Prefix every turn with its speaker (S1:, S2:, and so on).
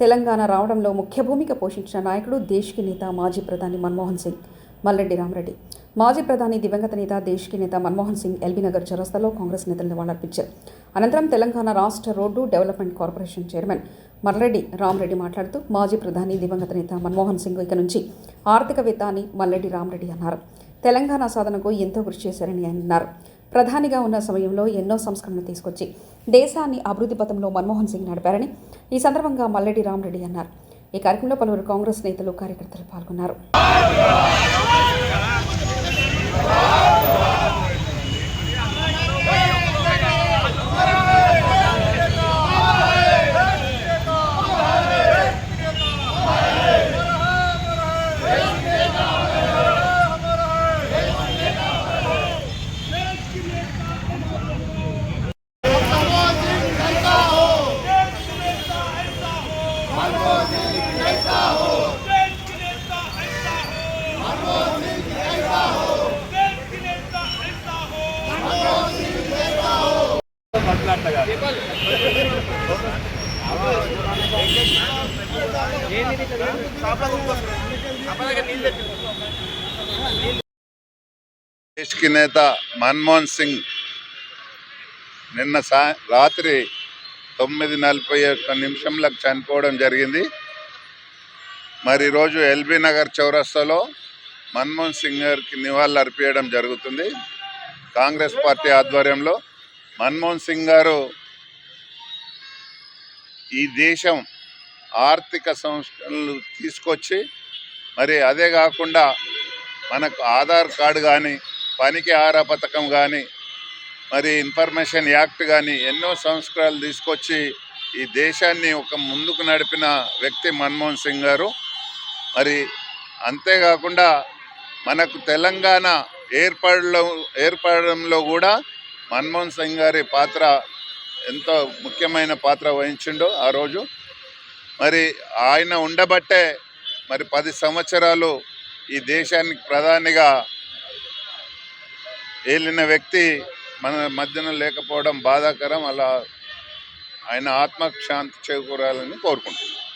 S1: తెలంగాణ రావడంలో ముఖ్య భూమిక పోషించిన నాయకుడు దేశ్కి నేత మాజీ ప్రధాని మన్మోహన్ సింగ్. మల్లెడ్డి రామరెడ్డి. మాజీ ప్రధాని దివంగత నేత దేశ్కి నేత మన్మోహన్ సింగ్ ఎల్బీ నగర్ కాంగ్రెస్ నేతలు నివాళులర్పించారు అనంతరం తెలంగాణ రాష్ట్ర road development corporation chairman Malreddy Ram Reddy మాట్లాడుతూ మాజీ ప్రధాని దివంగత నేత మన్మోహన్ సింగ్ ఇక నుంచి ఆర్థికవేత్త అని మల్లెడ్డి రామరెడ్డి అన్నారు. తెలంగాణ సాధనకు ఎంతో కృషి చేశారని ఆయన అన్నారు. ప్రధానిగా ఉన్న సమయంలో ఎన్నో సంస్కరణలు తీసుకొచ్చి దేశాన్ని అభివృద్ధి పథంలో మన్మోహన్ సింగ్ నడిపారని ఈ సందర్భంగా మల్లెడ్డి రామరెడ్డి అన్నారు. ఈ కార్యక్రమంలో పలువురు కాంగ్రెస్ నేతలు కార్యకర్తలు పాల్గొన్నారు.
S2: దేశ్కి నేత మన్మోహన్ సింగ్ నిన్న సా రాత్రి తొమ్మిది నలభై ఒక్క నిమిషంలకు చనిపోవడం జరిగింది. మరి ఈరోజు ఎల్బీ నగర్ చౌరస్తాలో మన్మోహన్ సింగ్ గారికి నివాళులు అర్పించడం జరుగుతుంది. కాంగ్రెస్ పార్టీ ఆధ్వర్యంలో మన్మోహన్ సింగ్ గారు ఈ దేశం ఆర్థిక సంస్కరణలు తీసుకొచ్చి మరి అదే కాకుండా మనకు ఆధార్ కార్డు కానీ పనికి ఆరా పథకం కానీ మరి ఇన్ఫర్మేషన్ యాక్ట్ కానీ ఎన్నో సంస్కరణలు తీసుకొచ్చి ఈ దేశాన్ని ఒక ముందుకు నడిపిన వ్యక్తి మన్మోహన్ సింగ్ గారు. మరి అంతేకాకుండా మనకు తెలంగాణ ఏర్పడలో ఏర్పడడంలో కూడా మన్మోహన్ సింగ్ గారి పాత్ర ఎంతో ముఖ్యమైన పాత్ర వహించిండు ఆ రోజు. మరి ఆయన ఉండబట్టే మరి పది సంవత్సరాలు ఈ దేశానికి ప్రధానిగా ఏలిన వ్యక్తి మన మధ్యన లేకపోవడం బాధాకరం. అలా ఆయన ఆత్మశాంతి చేకూరాలని కోరుకుంటున్నాను.